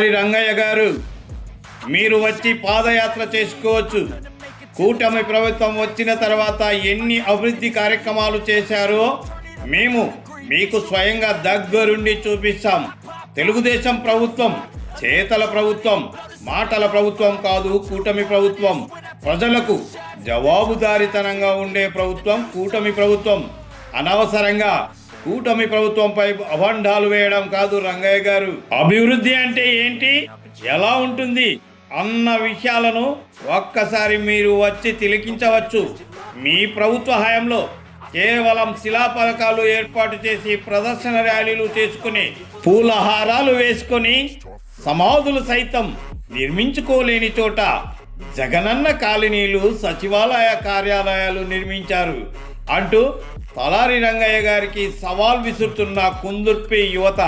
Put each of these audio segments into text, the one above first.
తలారి రంగయ్య గారు మీరు వచ్చి పాదయాత్ర చేసుకోవచ్చు. కూటమి ప్రభుత్వం వచ్చిన తర్వాత ఎన్ని అభివృద్ధి కార్యక్రమాలు చేశారో మేము మీకు స్వయంగా దగ్గరుండి చూపిస్తాం. తెలుగుదేశం ప్రభుత్వం చేతల ప్రభుత్వం మాటల ప్రభుత్వం కాదు కూటమి ప్రభుత్వం. ప్రజలకు జవాబుదారితనంగా ఉండే ప్రభుత్వం కూటమి ప్రభుత్వం. అనవసరంగా కూటమి ప్రభుత్వంపై అభండాలు వేయడం కాదు రంగయ్య గారు. అభివృద్ధి అంటే ఏంటి? ఎలా ఉంటుంది? అన్న విషయాలను ఒక్కసారి మీరు వచ్చి తిలకించవచ్చు. మీ ప్రభుత్వ హయాంలో కేవలం శిలా పథకాలు ఏర్పాటు చేసి ప్రదర్శన ర్యాలీలు చేసుకుని పూలహారాలు వేసుకొని సమాధులు సైతం నిర్మించుకోలేని చోట జగనన్న కాలనీలు సచివాలయ కార్యాలయాలు నిర్మించారు. అంటూ తలారి రంగయ్య గారికి సవాల్ విసురుతున్న కుందుర్పి యువత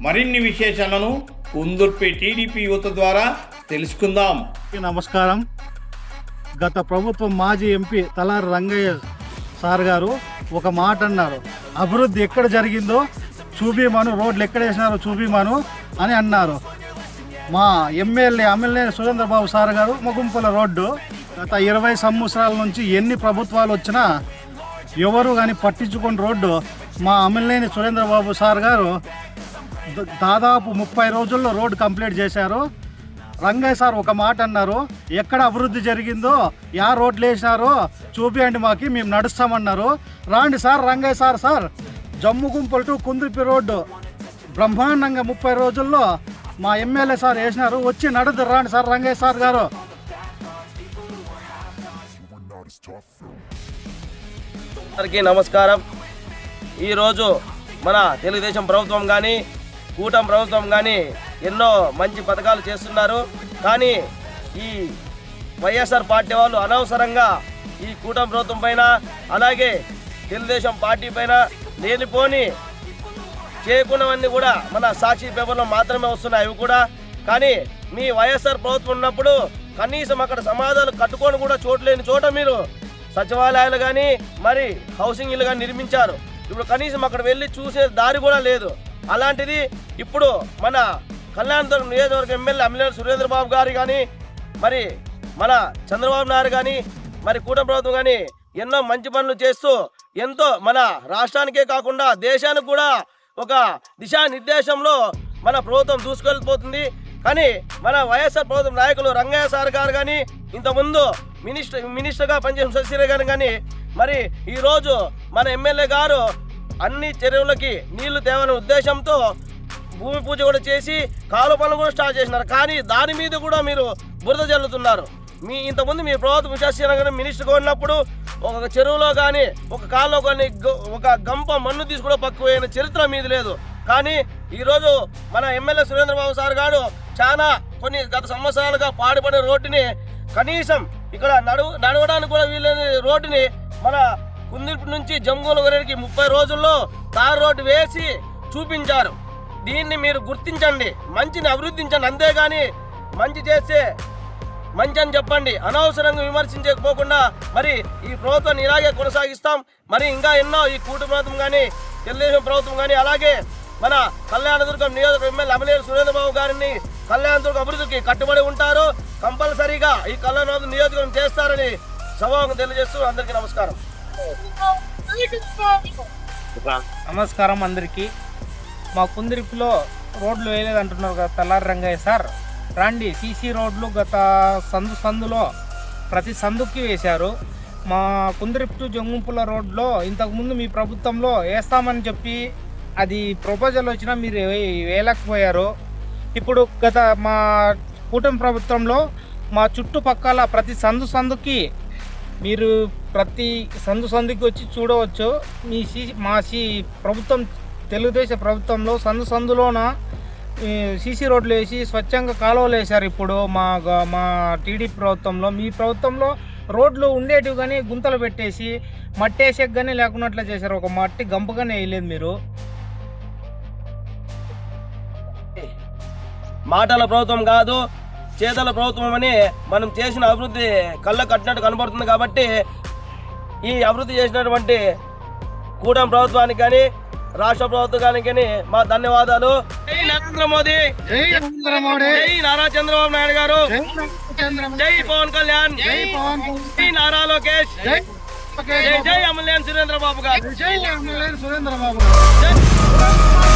మరిన్ని విశేషాలను కుందుర్పి టీడీపీ యువత ద్వారా తెలుసుకుందాం. నమస్కారం. గత ప్రభుత్వం మాజీ ఎంపీ తలారి రంగయ్య సార్ గారు ఒక మాట అన్నారు. అభివృద్ధి ఎక్కడ జరిగిందో చూపిమాను రోడ్లు ఎక్కడ వేసినారో చూపిమాను అని అన్నారు. మా ఎమ్మెల్యే ఎమ్మెల్యే సురేంద్రబాబు సార్ గారు ముగుంపుల రోడ్డు గత ఇరవై సంవత్సరాల నుంచి ఎన్ని ప్రభుత్వాలు వచ్చినా ఎవరు కానీ పట్టించుకుని రోడ్డు మా అమ్మలేని సురేంద్ర బాబు సార్ గారు దాదాపు ముప్పై రోజుల్లో రోడ్డు కంప్లీట్ చేశారు. రంగయ్య సార్ ఒక మాట అన్నారు ఎక్కడ అభివృద్ధి జరిగిందో యా రోడ్లు వేసినారో చూపియండి మాకి మేము నడుస్తామన్నారు. రాండి sir Rangaiah sir sir. Jammu Gumpalu to Kundurpi road. బ్రహ్మాండంగా ముప్పై రోజుల్లో మా ఎమ్మెల్యే సార్ వేసినారు వచ్చి నడుదు రాండి సార్ రంగయ్య సార్ గారు. అందరికీ నమస్కారం. ఈరోజు మన తెలుగుదేశం ప్రభుత్వం కానీ కూటమి ప్రభుత్వం కానీ ఎన్నో మంచి పథకాలు చేస్తున్నారు. కానీ ఈ వైఎస్ఆర్ పార్టీ వాళ్ళు అనవసరంగా ఈ కూటమి ప్రభుత్వం పైన అలాగే తెలుగుదేశం పార్టీ పైన లేనిపోని చేయకున్నవన్నీ కూడా మన సాక్షి పేపర్లో మాత్రమే వస్తున్నాయి. అవి కూడా కానీ మీ వైఎస్ఆర్ ప్రభుత్వం ఉన్నప్పుడు కనీసం అక్కడ సమాధానం కట్టుకొని కూడా చోటు లేని చోట మీరు సచివాలయాలు కానీ మరి హౌసింగ్ ఇల్లు కానీ నిర్మించారు. ఇప్పుడు కనీసం అక్కడ వెళ్ళి చూసే దారి కూడా లేదు. అలాంటిది ఇప్పుడు మన కళ్యాణదుర్గం నియోజకవర్గం ఎమ్మెల్యే అమ్మిలేరు సురేంద్ర బాబు గారు కానీ మరి మన చంద్రబాబు నాయుడు కానీ మరి కూటమి ప్రభుత్వం కానీ ఎన్నో మంచి పనులు చేస్తూ ఎంతో మన రాష్ట్రానికే కాకుండా దేశానికి కూడా ఒక దిశానిర్దేశంలో మన ప్రభుత్వం దూసుకెళ్ళిపోతుంది. కానీ మన వైఎస్ఆర్ ప్రభుత్వం నాయకులు రంగయ్య సార్ గారు కానీ ఇంతకుముందు మినిస్టర్ మినిస్టర్గా పనిచేసిన శశిరే గారు కానీ మరి ఈరోజు మన ఎమ్మెల్యే గారు అన్ని చెరువులకి నీళ్ళు తేవనే ఉద్దేశంతో భూమి పూజ కూడా చేసి కాలువ పనులు కూడా స్టార్ట్ చేసినారు. కానీ దాని మీద కూడా మీరు బురద జల్లుతున్నారు. మీ ఇంతకుముందు మీ ప్రభుత్వం విశాఖ మినిస్టర్గా ఉన్నప్పుడు ఒక చెరువులో కానీ ఒక కాల్లో కానీ గ- ఒక గంప మన్ను తీసుకుని పక్కుపోయిన చరిత్ర మీది లేదు. కానీ ఈరోజు మన ఎమ్మెల్యే సురేంద్రబాబు సార్ గారు చాలా కొన్ని గత సంవత్సరాలుగా పాడుపడిన రోడ్డుని కనీసం ఇక్కడ నడు నడవడానికి కూడా వీళ్ళని రోడ్డుని మన కుందిపు నుంచి జంగూల వరకు ముప్పై రోజుల్లో తార్ రోడ్డు వేసి చూపించారు. దీన్ని మీరు గుర్తించండి. మంచిని అభివృద్ధించండి. అంతేగాని మంచి చేస్తే మంచి అని చెప్పండి. అనవసరంగా విమర్శించకపోకుండా మరి ఈ ప్రభుత్వాన్ని ఇలాగే కొనసాగిస్తాం. మరి ఇంకా ఎన్నో ఈ కూటమి ప్రభుత్వం కానీ తెలుగుదేశం ప్రభుత్వం కానీ అలాగే మన కళ్యాణదుర్గం నియోజక ఎమ్మెల్యే అమలేరు సురేంద్రబాబు గారిని కళ్యాణదుర్గం అభివృద్ధికి కట్టుబడి ఉంటారు. కంపల్సరీగా ఈ కళ్యాణదుర్గం నియోజకవర్గం చేస్తారని సభకు తెలియజేస్తూ అందరికీ నమస్కారం. నమస్కారం అందరికీ. మా కుందిరిపిలో రోడ్లు వేయలేదంటున్నారు కదా తెల్లారి రంగయ్య సార్. రాండి సీసీ రోడ్లు గత సందు సందులో ప్రతి సందుకి వేశారు. మా కుందిరిపు టు జంగుంపుల రోడ్లో ఇంతకుముందు మీ ప్రభుత్వంలో వేస్తామని చెప్పి అది ప్రపోజల్ వచ్చినా మీరు వేయలేకపోయారు. ఇప్పుడు గత మా కూటమి ప్రభుత్వంలో మా చుట్టుపక్కల ప్రతి సందు సందుకి మీరు ప్రతి సందు సందుకి వచ్చి చూడవచ్చు. మీ సి మా సి ప్రభుత్వం తెలుగుదేశం ప్రభుత్వంలో సందు సందులోన సీసీ రోడ్లు వేసి స్వచ్ఛంగా కాలువలు వేశారు ఇప్పుడు మా గ- మా టీడీపీ ప్రభుత్వంలో. మీ ప్రభుత్వంలో రోడ్లు ఉండేటివి కానీ గుంతలు పెట్టేసి మట్టి వేసేకి కానీ లేకున్నట్లు చేశారు. ఒక మట్టి గంపగానే వేయలేదు మీరు. మాటల ప్రభుత్వం కాదు చేతల ప్రభుత్వం అని మనం చేసిన అభివృద్ధి కళ్ళ కట్టినట్టు కనబడుతుంది కాబట్టి ఈ అభివృద్ధి చేసినటువంటి కూటమి ప్రభుత్వానికి కానీ రాష్ట్ర ప్రభుత్వానికి మా ధన్యవాదాలు. జై నరేంద్ర మోదీ. జై నరేంద్ర మోడీ. జై నారా చంద్రబాబు నాయుడు గారు. జై పవన్ కళ్యాణ్. జై పవన్ కళ్యాణ్. జై నారా లోకేష్. జై జై సురేంద్ర బాబు గారు. జై ఎమ్మెల్యే సురేంద్ర బాబు జై